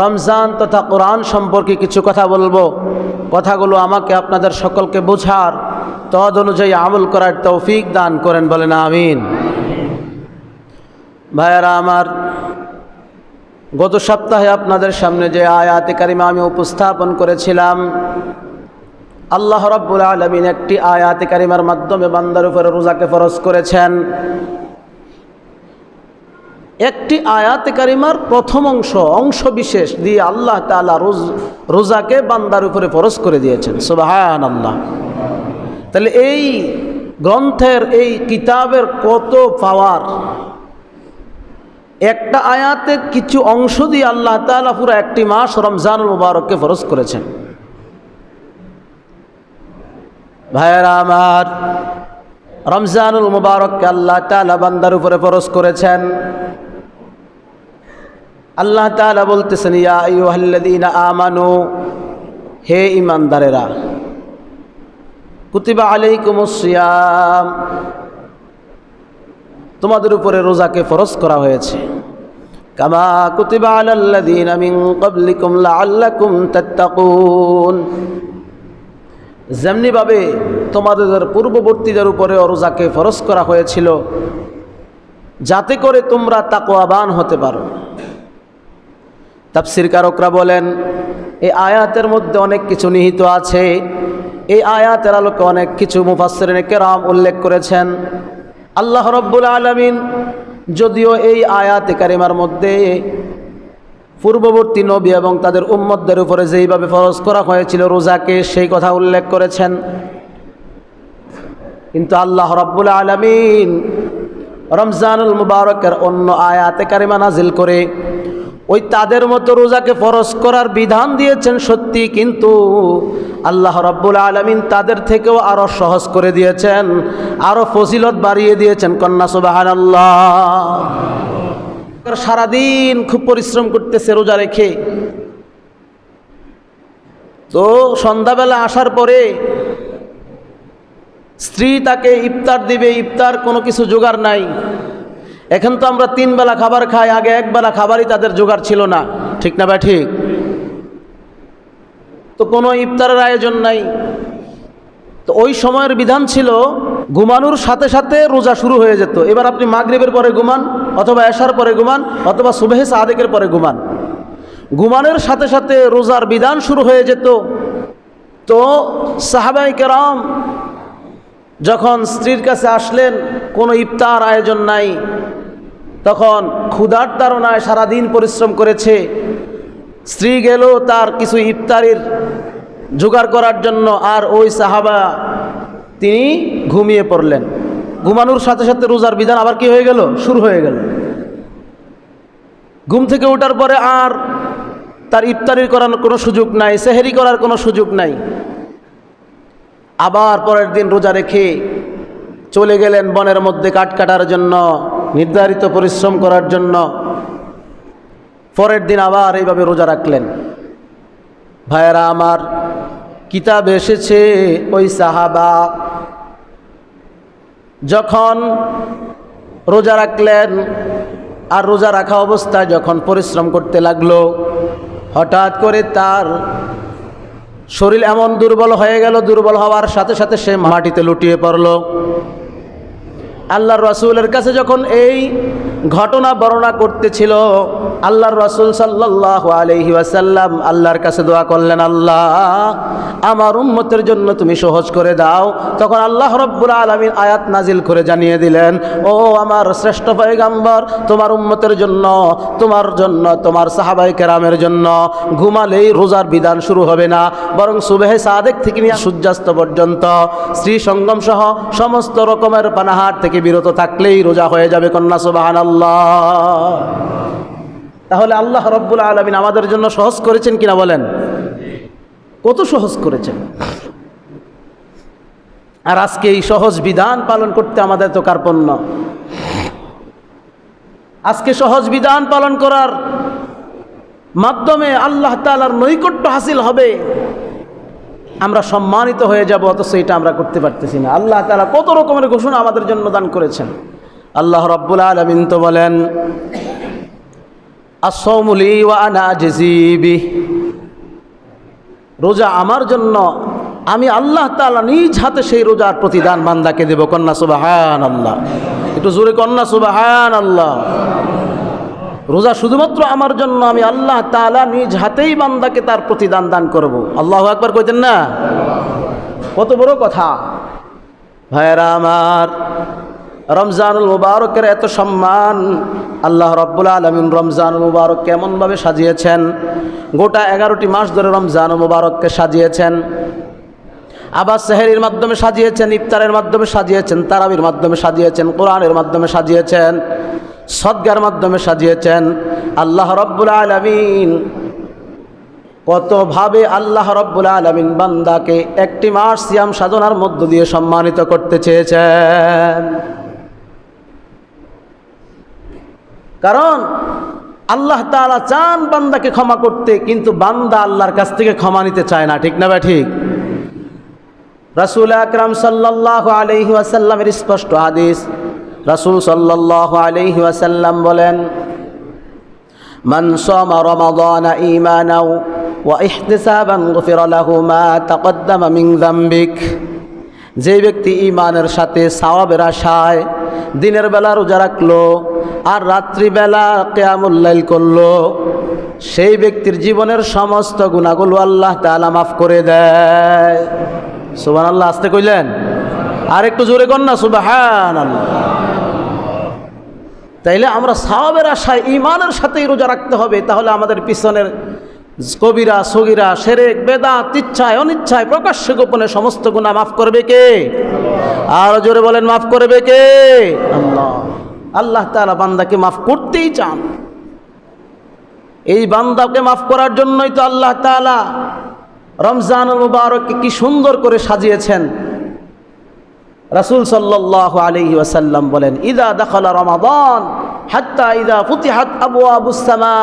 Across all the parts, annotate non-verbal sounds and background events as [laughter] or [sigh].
রমজান তথা কোরআন সম্পর্কে কিছু কথা বলব। কথাগুলো আমাকে আপনাদের সকলকে বোঝার তদ অনুযায়ী আমল করার তৌফিক দান করেন বলেন, আমিন। ভাইয়ারা আমার, গত সপ্তাহে আপনাদের সামনে যে আয়াতে কারিমা আমি উপস্থাপন করেছিলাম, আল্লাহ রব্বুল আলমিন একটি আয়াতে কারিমার মাধ্যমে বান্দার উপরে রোজাকে ফরজ করেছেন। একটি আয়াতে কারিমার প্রথম অংশ অংশ বিশেষ দিয়ে আল্লাহ তালা রোজ, রোজাকে বান্দার উপরে ফরজ করে দিয়েছেন। সুবাহান আল্লাহ তাহলে এই গ্রন্থের, এই কিতাবের কত পাওয়ার? একটা আয়াতের কিছু অংশ দিয়ে আল্লাহ তালা পুরো একটি মাস রমজানুল মুবারককে ফরজ করেছেন। ভাইয়েরা আমার, রমজানুল মুবারককে আল্লাহ তালা বান্দার উপরে ফরজ করেছেন। আল্লাহ তালা বলতেছেন আমানু হে ইমানদারেরা কুতিবা আলাইকুমুস সিয়াম, তোমাদের উপরে রোজাকে ফরজ করা হয়েছে। কামা কুতিবা মিন ক্বাবলিকুম লাআল্লাকুম তাত্তাকুন। যেমনিভাবে তোমাদের পূর্ববর্তীদের উপরে রোজাকে ফরজ করা হয়েছিল, যাতে করে তোমরা তাকওয়াবান হতে পারো। তাফসির কারকরা বলেন এই আয়াতের মধ্যে অনেক কিছু নিহিত আছে। এই আয়াতের আলোকে অনেক কিছু মুফাসরিন কেরাম উল্লেখ করেছেন। আল্লাহ রব্বুল আলমিন যদিও এই আয়াতে কারিমার মধ্যে পূর্ববর্তী নবী এবং তাদের উম্মতদের উপরে যেইভাবে ফরজ করা হয়েছিল রোজাকে সেই কথা উল্লেখ করেছেন। কিন্তু আল্লাহ রব্বুল আলমিন রমজানুল মুবারকের অন্য আয়াতে কারিমা নাজিল করে ওই তাদের মতো রোজাকে ফরজ করার বিধান দিয়েছেন সত্যি, কিন্তু আল্লাহ রব্বুল আলমিন তাদের থেকেও আরও সহজ করে দিয়েছেন আরও ফজিলত বাড়িয়ে দিয়েছেন। কন্যা সুবাহান সারাদিন খুব পরিশ্রম করতেছে রোজা রেখে। তো সন্ধ্যাবেলা আসার পরে স্ত্রী তাকে ইফতার দিবে, ইফতার কোনো কিছু জোগাড় নাই। এখন তো আমরা তিন বেলা খাবার খাই, আগে এক বেলা খাবারই তাদের জোগাড় ছিল না। ঠিক না বা ঠিক? তো কোনো ইফতারের আয়োজন নাই। তো ওই সময়ের বিধান ছিল, ঘুমানোর সাথে সাথে রোজা শুরু হয়ে যেত। এবার আপনি মাগরীবের পরে ঘুমান, অথবা এশার পরে ঘুমান, অথবা সুবেহে সাদেকের পরে ঘুমান। ঘুমানোর সাথে সাথে রোজার বিধান শুরু হয়ে যেত। তো সাহাবাই কেরাম যখন স্ত্রীর কাছে আসলেন, কোনো ইফতার আয়োজন নাই। তখন ক্ষুধার তাড়নায় সারাদিন পরিশ্রম করেছে। স্ত্রী গেল তার কিছু ইফতারির জোগাড় করার জন্য আর ওই সাহাবা তিনি ঘুমিয়ে পড়লেন। ঘুমানোর সাথে সাথে রোজার বিধান আবার কি হয়ে গেল? শুরু হয়ে গেল। ঘুম থেকে ওঠার পরে আর তার ইফতারি করার কোনো সুযোগ নাই, সেহেরি করার কোনো সুযোগ নাই। আবার পরের দিন রোজা রেখে চলে গেলেন বনের মধ্যে কাঠ কাটার জন্য। নির্ধারিত পরিশ্রম করার জন্য পরের দিন আবার এইভাবে রোজা রাখলেন। ভাইয়েরা, আমার কিতাব এসেছে ওই সাহাবা যখন রোজা রাখলেন আর রোজা রাখা অবস্থায় যখন পরিশ্রম করতে লাগল, হঠাৎ করে তার শরীর এমন দুর্বল হয়ে গেল, দুর্বল হওয়ার সাথে সাথে সে মাটিতে লুটিয়ে পড়ল। আল্লাহর রসুলের কাছে যখন এই ঘটনা বর্ণনা করতেছিল আল্লাহর রসুল সাল্লাহ আলহি ওয়াসাল্লাম। আল্লাহর কাছে দোয়া করলেন, আল্লাহ, আমার উম্মতের জন্য তুমি সহজ করে দাও। তখন আল্লাহ রব্বুল আলমীর আয়াত নাজিল করে জানিয়ে দিলেন, ও আমার শ্রেষ্ঠ পয়গাম্বর, তোমার উম্মতের জন্য, তোমার জন্য, তোমার সাহাবাই কেরামের জন্য ঘুমালেই রোজার বিধান শুরু হবে না। বরং সুবেহে সাদেক থেকে নিয়ে সূর্যাস্ত পর্যন্ত শ্রী সঙ্গম সহ সমস্ত রকমের পানাহার থেকে বিরত থাকলেই রোজা হয়ে যাবে। কন্যা সুবাহান আল্লাহ তাহলে আল্লাহ রব্বুল আলমিন আমাদের জন্য সহজ করেছেন কিনা বলেন? কত সহজ করেছেন? আর আজকে এই সহজ বিধান পালন করতে আমাদের তো কার্পণ্য। আজকে সহজ বিধান পালন করার মাধ্যমে আল্লাহ তালার নৈকট্য হাসিল হবে। আমরা সম্মানিত হয়ে যাব, অথচ এটা আমরা করতে পারতেছি না। আল্লাহ তালা কত রকমের ঘোষণা আমাদের জন্য দান করেছেন। আল্লাহ রব্বুল আলমিন তো বলেন আসৌমুলি ওয়া আনা জেজিবি রোজা আমার জন্য, আমি আল্লাহ তাআলা নিজ হাতে সেই রোজার প্রতিদান বান্দাকে দেব। কন্যা সুবাহান আল্লাহ একটু জোরে কন্যা সুবাহান আল্লাহ রোজা শুধুমাত্র আমার জন্য, আমি আল্লাহ তাআলা নিজ হাতেই বান্দাকে তার প্রতিদান দান করব। আল্লাহ একবার কইতেন না? কত বড় কথা। ভাইরা আমার রমজানুল মুবারকের এত সম্মান আল্লাহ রব্বুল আলমিন রমজানুল মুবারক কেমনভাবে সাজিয়েছেন, গোটা এগারোটি মাস ধরে রমজানুল মুবারককে সাজিয়েছেন আবার সেহেরির মাধ্যমে সাজিয়েছেন, ইফতারের মাধ্যমে সাজিয়েছেন, তারাবির মাধ্যমে সাজিয়েছেন, কোরআনের মাধ্যমে সাজিয়েছেন, সদ্গার মাধ্যমে সাজিয়েছেন। আল্লাহ রব্বুল আলমিন কতভাবে আল্লাহ রব্বুল আলমিন বান্দাকে একটি মাস সিয়াম সাধনার মধ্য দিয়ে সম্মানিত করতে চেয়েছেন। কারণ আল্লাহ তাআলা চান বান্দাকে ক্ষমা করতে কিন্তু বান্দা আল্লাহর কাছ থেকে ক্ষমা নিতে চায় না ঠিক না বা ঠিক রাসুল আকরাম সাল্লাহ আলহি ওয়াসাল্লামের স্পষ্ট হাদিস রাসুল সাল্লাহ আলহি ওয়াসাল্লাম বলেন من صام رمضان إيمانا واحتسابا غفر له ما تقدم من ذنبك যে ব্যক্তি ইমানের সাথে সাওয়াবের আশায় দিনের বেলা রোজা রাখলো আর রাত্রিবেলা কেয়ামুল্লাইল করল। সেই ব্যক্তির জীবনের সমস্ত গুণাগুলো আল্লাহ তাআলা মাফ করে দেয়। সুবান আল্লাহ আসতে কইলেন? আর একটু জোরে কর না সুবাহান তাইলে আমরা সাহাবের আশায় ইমানের সাথেই রোজা রাখতে হবে। তাহলে আমাদের পিছনের কবিরা, সগিরা, সেরেক, বেদাত, ইচ্ছায়, অনিচ্ছায় প্রকাশ্য গোপনে সমস্ত গুণা মাফ করবে কে? আর জোরে বলেন, মাফ করবে কে? আল্লাহ। আল্লাহ তালা বান্দাকে মাফ করতেই চান। এই বান্দাকে মাফ করার জন্যই তো আল্লাহ তালা রমজান মুবারককে কি সুন্দর করে সাজিয়েছেন। রাসুল সাল্লাহ আলহি ওয়াসাল্লাম বলেন, ইদা দখলা রমাদান। হাত্তা ইদা ফুতিহাত আবু আবুসামা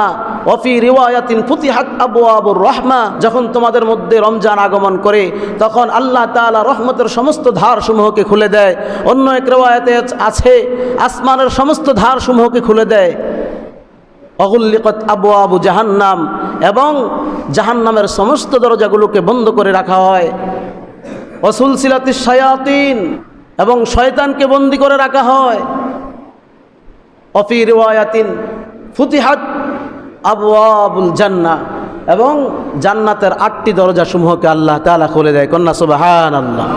ওফি রিওয়ায়াতিন ফুতিহাত আবু আবুর রহমা, যখন তোমাদের মধ্যে রমজান আগমন করে, তখন আল্লাহ তাআলা রহমতের সমস্ত ধারসমূহকে খুলে দেয়। অন্য এক রেওয়ায়াতে আছে, আসমানের সমস্ত ধারসমূহকে খুলে দেয়। অগুল্লিকত আবু আবু জাহান্নাম, এবং জাহান্নামের সমস্ত দরজাগুলোকে বন্ধ করে রাখা হয়। অসুল সিলাতি শায়াতিন, এবং শয়তানকে বন্দি করে রাখা হয়। অফির ওয়ায়াতিন ফুতিহাত আবু আবুল জান্না এবং জান্নাতের আটটি দরজা সমূহকে আল্লাহ তালা খুলে দেয়, কন্যা সুবাহান আল্লাহ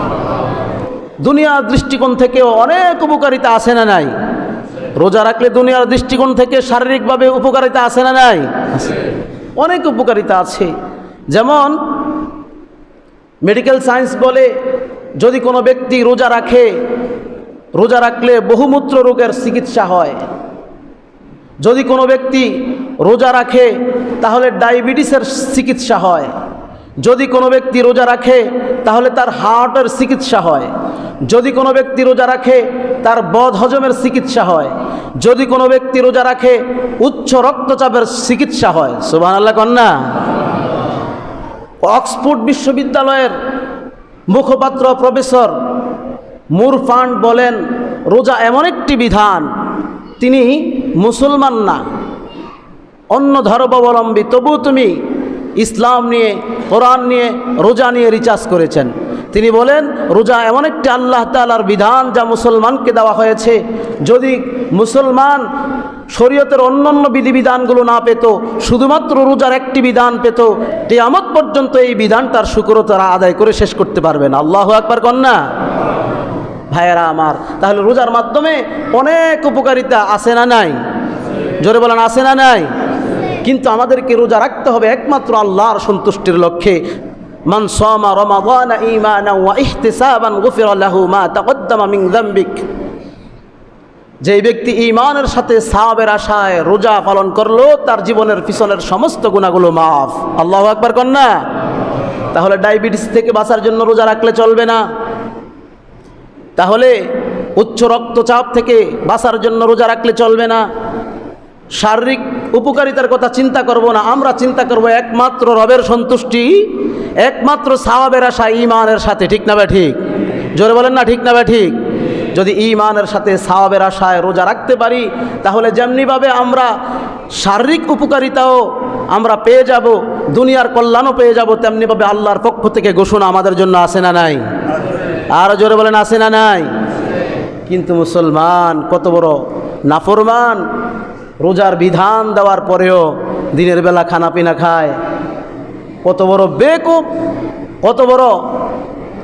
দুনিয়ার দৃষ্টিকোণ থেকেও অনেক উপকারিতা আছে না নাই? রোজা রাখলে দুনিয়ার দৃষ্টিকোণ থেকে শারীরিকভাবে উপকারিতা আছে না নাই? অনেক উপকারিতা আছে। যেমন মেডিকেল সায়েন্স বলে, যদি কোনো ব্যক্তি রোজা রাখে রোজা রাখলে বহুমূত্র রোগের চিকিৎসা হয়। যদি কোনো ব্যক্তি রোজা রাখে, তাহলে ডায়াবেটিসের চিকিৎসা হয়। যদি কোনো ব্যক্তি রোজা রাখে, তাহলে তার হার্টের চিকিৎসা হয়। যদি কোনো ব্যক্তি রোজা রাখে, তার বদ হজমের চিকিৎসা হয়। যদি কোনো ব্যক্তি রোজা রাখে, উচ্চ রক্তচাপের চিকিৎসা হয়। সুবাহ আল্লাহ কন্যা অক্সফোর্ড বিশ্ববিদ্যালয়ের মুখপাত্র প্রফেসর মুরফান্ড বলেন, রোজা এমন একটি বিধান, তিনি মুসলমান না। অন্য ধর্মাবলম্বী তবু তুমি ইসলাম নিয়ে, কোরআন নিয়ে, রোজা নিয়ে রিচার্জ করেছেন। তিনি বলেন, রোজা এমন একটি আল্লাহ তালার বিধান যা মুসলমানকে দেওয়া হয়েছে। যদি মুসলমান শরীয়তের অন্যান্য বিধিবিধানগুলো না পেত, শুধুমাত্র রোজার একটি বিধান পেত, কেয়ামত পর্যন্ত এই বিধানটার শুক্র তারা আদায় করে শেষ করতে পারবেন আল্লাহ একবার কন্যা ভাইয়েরা আমার, তাহলে রোজার মাধ্যমে অনেক উপকারিতা আছে না নাই? জোরে বলেন, আছে না নাই? কিন্তু আমাদেরকে রোজা রাখতে হবে একমাত্র আল্লাহর সন্তুষ্টির লক্ষ্যে। মান ওয়া মা যেই ব্যক্তি ইমানের সাথে সাহাবের আশায় রোজা পালন করল, তার জীবনের পিছনের সমস্ত গুণাগুলো মাফ। আল্লাহ একবার না? তাহলে ডায়াবেটিস থেকে বাঁচার জন্য রোজা রাখলে চলবে না। তাহলে উচ্চ রক্তচাপ থেকে বাঁচার জন্য রোজা রাখলে চলবে না। শারীরিক উপকারিতার কথা চিন্তা করব না। আমরা চিন্তা করব একমাত্র রবের সন্তুষ্টি, একমাত্র সাহাবের আশা ইমানের সাথে। ঠিক না বা ঠিক? জোরে বলেন না ঠিক না বা ঠিক? যদি ইমানের সাথে সাহাবের আশায় রোজা রাখতে পারি, তাহলে যেমনিভাবে আমরা শারীরিক উপকারিতাও আমরা পেয়ে যাব, দুনিয়ার কল্যাণও পেয়ে যাব, তেমনিভাবে আল্লাহর পক্ষ থেকে ঘোষণা আমাদের জন্য আসে না নাই? আরও জোরে বলেন আসে না নাই? কিন্তু মুসলমান কত বড় নাফরমান। রোজার বিধান দেওয়ার পরেও দিনের বেলা খানা পিনা খায়। কত বড় বেকুব, কত বড়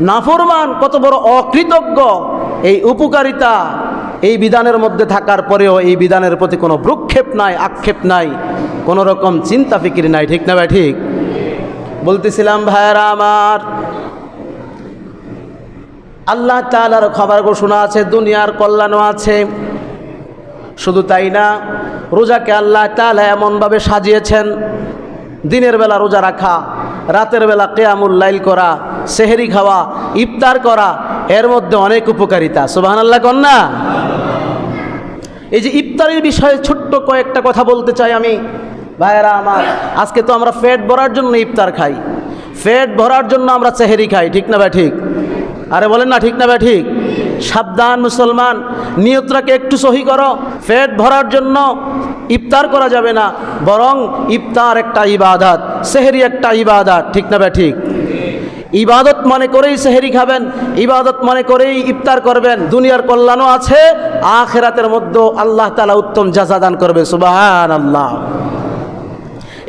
নাফরমান, কত বড় অকৃতজ্ঞ। এই উপকারিতা এই বিধানের মধ্যে থাকার পরেও এই বিধানের প্রতি কোনো ভ্রুক্ষেপ নাই, আক্ষেপ নাই, কোনো রকম চিন্তা ফিকির নাই, ঠিক না ভাই, ঠিক? বলতেছিলাম, ভাইয়ারা আমার আল্লাহ তালার খবর ঘোষণা আছে, দুনিয়ার কল্যাণও আছে। শুধু তাই না, রোজাকে আল্লাহ তালা এমনভাবে সাজিয়েছেন, দিনের বেলা রোজা রাখা, রাতের বেলা লাইল করা, সেহেরি খাওয়া, ইফতার করা, এর মধ্যে অনেক উপকারিতা। সুবাহ আল্লাহ কন্যা এই যে ইফতারের বিষয়ে ছোট্ট কয়েকটা কথা বলতে চাই আমি। ভাইয়েরা আমার, আজকে তো আমরা পেট ভরার জন্য ইফতার খাই। পেট ভরার জন্য আমরা সেহেরি খাই, ঠিক না ভাই, ঠিক? আরে বলেন না, ঠিক না ভাই, ঠিক। সাবধান মুসলমান, নিয়তটাকে একটু সহি করো। পেট ভরার জন্য ইফতার করা যাবে না, বরং ইফতার একটা ইবাদাত, সেহেরি একটা ইবাদাত, ঠিক না ভাই, ঠিক? ইবাদত মনে করেই সেহেরি খাবেন, ইবাদত মনে করেই ইফতার করবেন। দুনিয়ার কল্যাণও আছে, আখেরাতের মধ্যে আল্লাহ তালা উত্তম জাজা দান করবে সুবাহান আল্লাহ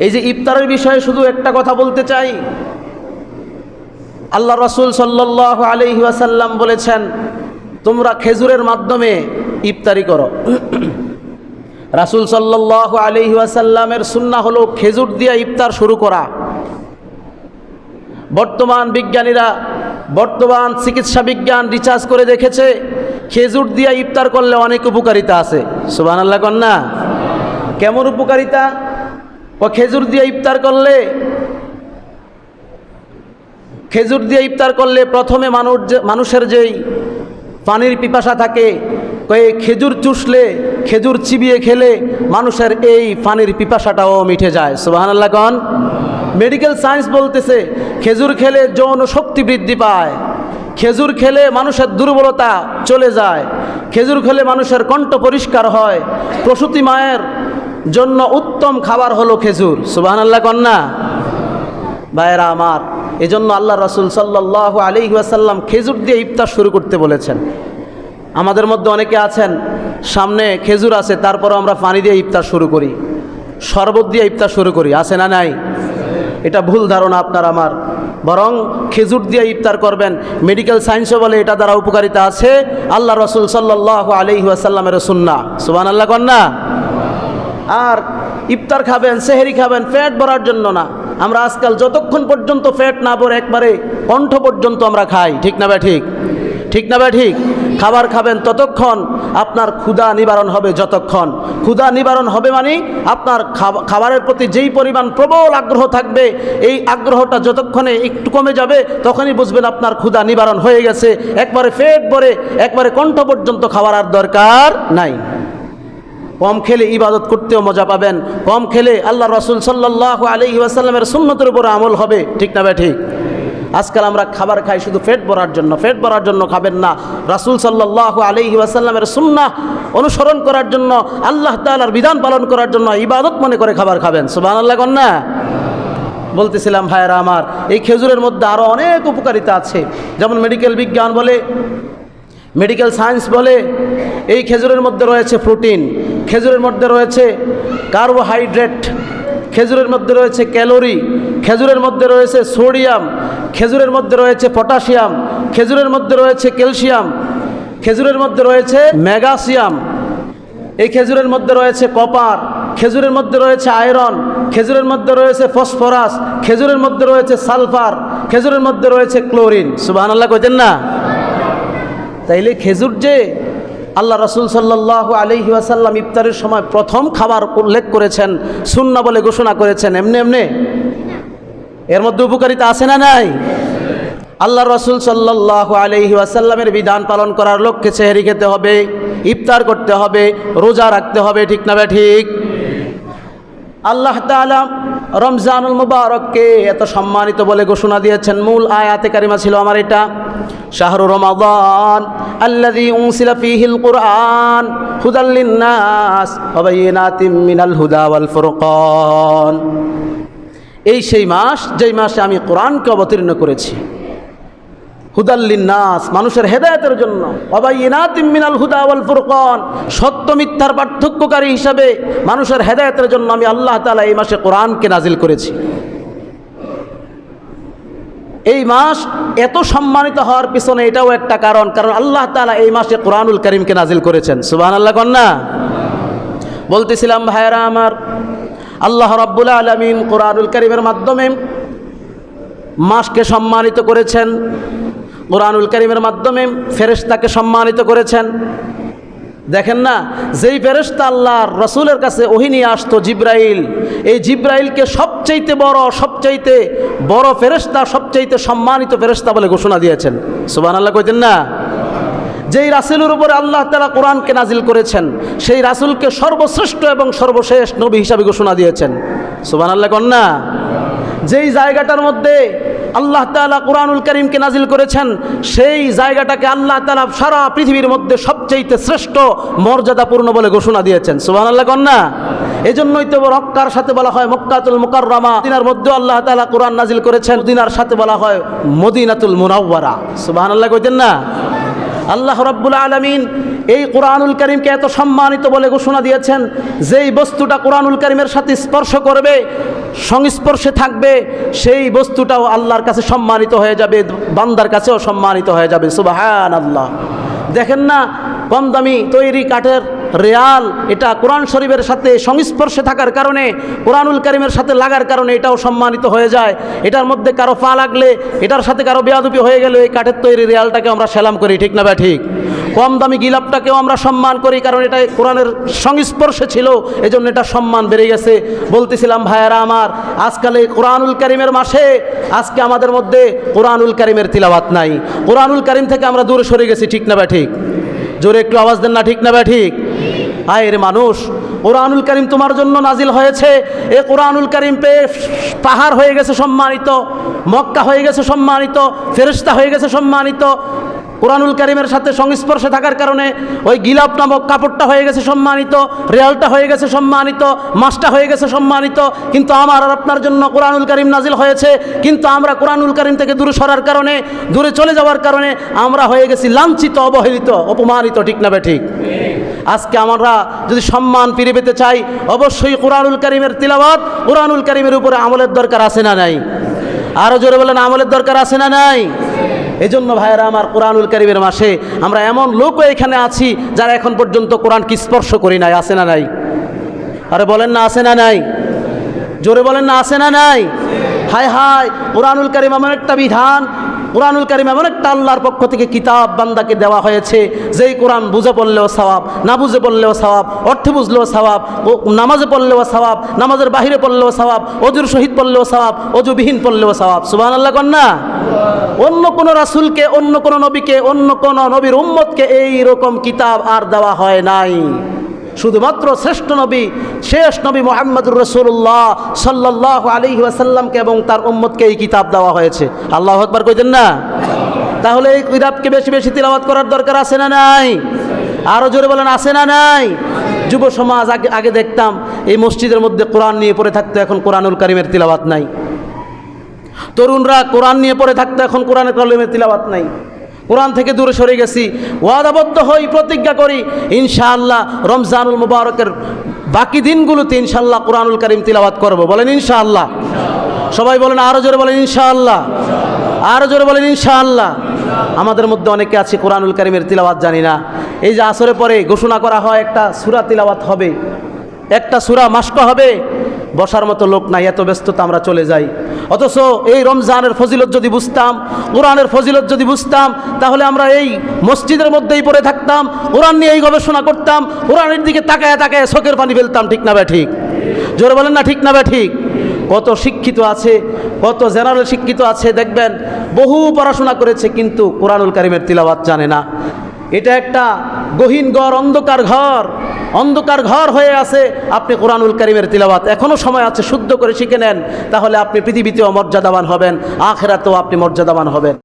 এই যে ইফতারের বিষয়ে শুধু একটা কথা বলতে চাই আল্লাহ রসুল সাল্লাহ আলহি ওয়াসাল্লাম বলেছেন, তোমরা খেজুরের মাধ্যমে ইফতারি করো। [clears throat] রাসুল সাল্লাহ আলহি ওয়াসাল্লামের সুন্না হলো খেজুর দিয়ে ইফতার শুরু করা। বর্তমান বিজ্ঞানীরা, বর্তমান চিকিৎসা বিজ্ঞান রিচার্জ করে দেখেছে, খেজুর দিয়ে ইফতার করলে অনেক উপকারিতা আছে। সুবাহ আল্লাহ কন্যা। কেমন উপকারিতা? ও খেজুর দিয়ে ইফতার করলে খেজুর দিয়ে ইফতার করলে প্রথমে মানুষ মানুষের যেই পানির পিপাসা থাকে, কয়ে খেজুর চুষলে, খেজুর চিবিয়ে খেলে মানুষের এই পানির পিপাসাটাও মিটে যায়। সুবাহ আল্লাহ কন। মেডিকেল সায়েন্স বলতেছে, খেজুর খেলে যৌন শক্তি বৃদ্ধি পায়। খেজুর খেলে মানুষের দুর্বলতা চলে যায়। খেজুর খেলে মানুষের কণ্ঠ পরিষ্কার হয়। প্রসূতি মায়ের জন্য উত্তম খাবার হলো খেজুর। সুবাহ আল্লাহ কন্যা ভাইয়েরা আমার এজন্য আল্লাহ রসুল সাল্লাহ আলী ওয়াসাল্লাম খেজুর দিয়ে ইফতার শুরু করতে বলেছেন। আমাদের মধ্যে অনেকে আছেন, সামনে খেজুর আছে, তারপরও আমরা পানি দিয়ে ইফতার শুরু করি, শরবত দিয়ে ইফতার শুরু করি, আছে না নাই? এটা ভুল ধারণা আপনার আমার। বরং খেজুর দিয়ে ইফতার করবেন মেডিকেল সায়েন্সও বলে এটা দ্বারা উপকারিতা আছে, আল্লাহ রসুল সাল্লাহ আলি ওয়াসাল্লামের সুন্না সুবান আল্লাহ কন্যা আর ইফতার খাবেন, সেহেরি খাবেন, পেট ভরার জন্য না। আমরা আজকাল যতক্ষণ পর্যন্ত পেট না ভরে একবারে কণ্ঠ পর্যন্ত আমরা খাই। ঠিক না ভাই ঠিক? ঠিক না ভাই ঠিক? খাবার খাবেন ততক্ষণ আপনার ক্ষুধা নিবারণ হবে যতক্ষণ। ক্ষুধা নিবারণ হবে মানে আপনার খাবারের প্রতি যেই পরিমাণ প্রবল আগ্রহ থাকবে, এই আগ্রহটা যতক্ষণে একটু কমে যাবে, তখনই বুঝবেন আপনার ক্ষুধা নিবারণ হয়ে গেছে। একবারে পেট ভরে, একবারে কণ্ঠ পর্যন্ত খাওয়ার আর দরকার নাই। কম খেলে ইবাদত করতেও মজা পাবেন, কম খেলে আল্লাহ রসুল সাল্লাহ আলহি আসাল্লামের সুন্নতের উপরে আমল হবে, ঠিক না ভাই ঠিক? আজকাল আমরা খাবার খাই শুধু পেট ভরার জন্য পেট ভরার জন্য খাবেন না। রাসুল সাল্লাহ আলহি আসাল্লামের সুন্না অনুসরণ করার জন্য, আল্লাহ তালার বিধান পালন করার জন্য ইবাদত মনে করে খাবার খাবেন সুবাহ আল্লাহ কন্যা বলতেছিলাম, ভাইয়েরা আমার, এই খেজুরের মধ্যে আরও অনেক উপকারিতা আছে। যেমন মেডিকেল বিজ্ঞান বলে মেডিকেল সায়েন্স বলে এই খেজুরের মধ্যে রয়েছে প্রোটিন খেজুরের মধ্যে রয়েছে কার্বোহাইড্রেট খেজুরের মধ্যে রয়েছে ক্যালোরি খেজুরের মধ্যে রয়েছে সোডিয়াম খেজুরের মধ্যে রয়েছে পটাশিয়াম খেজুরের মধ্যে রয়েছে ক্যালসিয়াম খেজুরের মধ্যে রয়েছে ম্যাগাসিয়াম এই খেজুরের মধ্যে রয়েছে কপার খেজুরের মধ্যে রয়েছে আয়রন খেজুরের মধ্যে রয়েছে ফসফরাস খেজুরের মধ্যে রয়েছে সালফার খেজুরের মধ্যে রয়েছে ক্লোরিন সুবাহ আল্লাহ কইতেন না তাইলে খেজুর যে আল্লাহ রসুল সাল্লাহ আলহি আসাল্লাম ইফতারের সময় প্রথম খাবার উল্লেখ করেছেন সুন্না বলে ঘোষণা করেছেন, এমনি এমনি? এর মধ্যে উপকারিতা আছে না নাই? আল্লাহ রসুল সাল্লাহ আলহি আসাল্লামের বিধান পালন করার লক্ষ্যে চেহারি খেতে হবে, ইফতার করতে হবে, রোজা রাখতে হবে, ঠিক না ঠিক? আল্লাহ তাআলা রমজানুল মুবারককে এত সম্মানিত বলে ঘোষণা দিয়েছেন। মূল আয়াতে কারিমা ছিল আমার এটা। শাহরু রমাদান আল্লাযী উনসিলা ফীহিল কুরআন হুদাল লিন-নাস হুদা ওয়াল ফুরকান। এই সেই মাস, যেই মাসে আমি কোরআনকে অবতীর্ণ করেছি। হুদাল্লিন্নাস মানুষের হেদায়তের জন্য। মিনাল হুদা ওয়াল ফুরকান, সত্য মিথ্যার পার্থক্যকারী হিসাবে মানুষের হেদায়তের জন্য আমি আল্লাহ তাআলা এই মাসে কোরআনকে নাজিল করেছি। এই মাস এত সম্মানিত হওয়ার পিছনে এটাও একটা কারণ কারণ আল্লাহ তাআলা এই মাসে কোরআনুল করিমকে নাজিল করেছেন। সুবহানাল্লাহ কন্যা বলতেছিলাম, ভাইয়েরা আমার, আল্লাহ রাব্বুল আলামিন কোরআনুল করিমের মাধ্যমে মাসকে সম্মানিত করেছেন। কোরআনুল করিমের মাধ্যমে ফেরেশতাকে সম্মানিত করেছেন। দেখেন না, যেই ফেরেশতা আল্লাহর রসুলের কাছে ওহি নিয়ে আসতো জিব্রাইল, এই জিব্রাইলকে সবচাইতে বড় সবচাইতে বড় ফেরেশতা, সবচাইতে সম্মানিত ফেরেশতা বলে ঘোষণা দিয়েছেন। সুবাহ আল্লাহ কইতেন না? যেই রাসুলের উপরে আল্লাহ তারা কোরআনকে নাজিল করেছেন, সেই রাসুলকে সর্বশ্রেষ্ঠ এবং সর্বশেষ নবী হিসাবে ঘোষণা দিয়েছেন। সুবাহ আল্লাহ কন্যা, যেই জায়গাটার মধ্যে আল্লাহ তালা কোরআনুল করিমকে নাজিল করেছেন। সেই জায়গাটাকে আল্লাহ তালা সারা পৃথিবীর মধ্যে সবচেয়ে শ্রেষ্ঠ মর্যাদাপূর্ণ বলে ঘোষণা দিয়েছেন। সুবাহ আল্লাহ কন্যা এই জন্যই তো মক্কার সাথে বলা হয় মক্কাতুল মোকাররামা। দিনার মধ্যে আল্লাহ তালা কোরআন নাজিল করেছেন। দিনার সাথে বলা হয় মদিনাতুল মুনাওয়ারা। সুবাহ আল্লাহ কইতেন না? আল্লাহ রব্বুল আলমিন এই কোরআনুল করিমকে এত সম্মানিত বলে ঘোষণা দিয়েছেন, যেই বস্তুটা কোরআনুল করিমের সাথে স্পর্শ করবে, সংস্পর্শে থাকবে, সেই বস্তুটাও আল্লাহর কাছে সম্মানিত হয়ে যাবে, বান্দার কাছেও সম্মানিত হয়ে যাবে। সুবাহান আল্লাহ দেখেন না কম দামি তৈরি কাঠের রেয়াল, এটা কোরআন শরীফের সাথে সংস্পর্শে থাকার কারণে, কোরআনুল করিমের সাথে লাগার কারণে এটাও সম্মানিত হয়ে যায়। এটার মধ্যে কারও পা লাগলে, এটার সাথে কারও বেয়াদুপি হয়ে গেলে এই কাঠের তৈরি রেয়ালটাকে আমরা সেলাম করি, ঠিক না বা ঠিক। কম দামি গিলাপটাকেও আমরা সম্মান করি, কারণ এটা কোরআনের সংস্পর্শে ছিল, এজন্য এটা সম্মান বেড়ে গেছে। বলতেছিলাম, ভাইয়ারা আমার, আজকাল এই কোরআনুল করিমের মাসে, আজকে আমাদের মধ্যে কোরআনুল করিমের তিলাবাত নাই। কোরআনুল করিম থেকে আমরা দূরে সরে গেছি, ঠিক না বা ঠিক? জোরে একটু আওয়াজ দেন না, ঠিক না ব্যা ঠিক? আয়ের মানুষ, কোরআনুল করিম তোমার জন্য নাজিল হয়েছে। এ কোরআনুল করিম পেয়ে পাহাড় হয়ে গেছে সম্মানিত, মক্কা হয়ে গেছে সম্মানিত ফেরিস্তা হয়ে গেছে সম্মানিত। কোরআনুল করিমের সাথে সংস্পর্শে থাকার কারণে ওই গিলাপ নামক কাপড়টা হয়ে গেছে সম্মানিত, রেয়ালটা হয়ে গেছে সম্মানিত, মাছটা হয়ে গেছে সম্মানিত, কিন্তু আমার আর আপনার জন্য কোরআনুল করিম নাজিল হয়েছে, কিন্তু আমরা কোরআনুল করিম থেকে দূরে সরার কারণে, দূরে চলে যাওয়ার কারণে আমরা হয়ে গেছি লাঞ্ছিত, অবহেলিত, অপমানিত, ঠিক না ঠিক? আজকে আমরা যদি সম্মান ফিরে পেতে চাই, অবশ্যই কোরআনুল করিমের তিলাবাত কোরআনুল করিমের উপরে আমলের দরকার আছে না নাই? আরও জোরে বলেন, আমলের দরকার আছে না নাই? এজন্য ভাইয়েরা আমার কোরআনুল করিমের মাসে আমরা এমন লোকও এখানে আছি যারা এখন পর্যন্ত কোরআনকে স্পর্শ করি নাই আসে না নাই? আরে বলেন না আসে না নাই? জোরে বলেন না আসে না নাই? হায় হায়, কোরআনুল করিম এমন একটা বিধান কোরআনুল করিম এমন একটা আল্লাহর পক্ষ থেকে কিতাব বান্দাকে দেওয়া হয়েছে, যেই কোরআন বুঝে পড়লেও সওয়াব, না বুঝে পড়লেও সওয়াব, অর্থে বুঝলেও ও নামাজে পড়লেও সওয়াব, নামাজের বাহিরে পড়লেও সওয়াব, অজুর শহীদ পড়লেও সওয়াব, অজুবিহীন পড়লেও সওয়াব। সুবাহ আল্লাহ কন্যা অন্য কোন রাসুলকে, অন্য কোন নবীকে, অন্য কোন নবীর উম্মতকে এই রকম কিতাব আর দেওয়া হয় নাই। শুধুমাত্র শ্রেষ্ঠ নবী, শেষ নবী মোহাম্মদুর রসুল্লাহ সাল্লাহ আলী ওয়াসাল্লামকে এবং তার উম্মতকে এই কিতাব দেওয়া হয়েছে। আল্লাহ আকবার কইতেন না? তাহলে এই কিতাবকে বেশি বেশি তিলাবাত করার দরকার আছে না নাই? আরও জোরে বলেন, আছে না নাই? যুব সমাজ আগে আগে দেখতাম এই মসজিদের মধ্যে কোরআন নিয়ে পড়ে থাকতো, এখন কোরআনুল করিমের তিলাবাত নাই। তরুণরা কোরআন নিয়ে পড়ে থাকতো, এখন কোরআন কলমের তিলাবাত নাই। কোরআন থেকে দূরে সরে গেছি। ওয়াদাবদ্ধ হই, প্রতিজ্ঞা করি, ইনশাআল্লাহ রমজানুল মুবারকের বাকি দিনগুলোতে ইনশাআল্লাহ কোরআনুল করিম তিলাবাত করব। বলেন ইনশাআল্লাহ। সবাই বলেন আরও জোরে বলেন ইনশাআল্লাহ। আরও জোরে বলেন ইনশাআল্লাহ। আমাদের মধ্যে অনেকে আছে কোরআনুল করিমের তিলাবাত জানি না। এই যে আসরে পরে ঘোষণা করা হয়, একটা সুরা তিলাবাত হবে। একটা সুরা মাস্ক হবে, বসার মতো লোক নাই, এত ব্যস্ততা আমরা চলে যাই। অথচ এই রমজানের ফজিলত যদি বুঝতাম, কোরআনের ফজিলত যদি বুঝতাম, তাহলে আমরা এই মসজিদের মধ্যেই পড়ে থাকতাম, কোরআন নিয়ে এই গবেষণা করতাম, কোরআনের দিকে তাকায় তাকায় চোখের পানি ফেলতাম, ঠিক না ব্যা ঠিক? জোরে বলেন না ঠিক না ব্যা ঠিক? কত শিক্ষিত আছে, কত জেনারেল শিক্ষিত আছে, দেখবেন, বহু পড়াশোনা করেছে, কিন্তু কোরআনুল কারিমের তিলাবাত জানে না। এটা একটা গহীন ঘর অন্ধকার ঘর। অন্ধকার ঘর হয়ে আছে, আপনি কোরআনুল করিমের তিলাবাত এখনও সময় আছে, শুদ্ধ করে শিখে নেন, তাহলে আপনি পৃথিবীতেও মর্যাদাবান হবেন, আখেরাতেও আপনি মর্যাদাবান হবেন।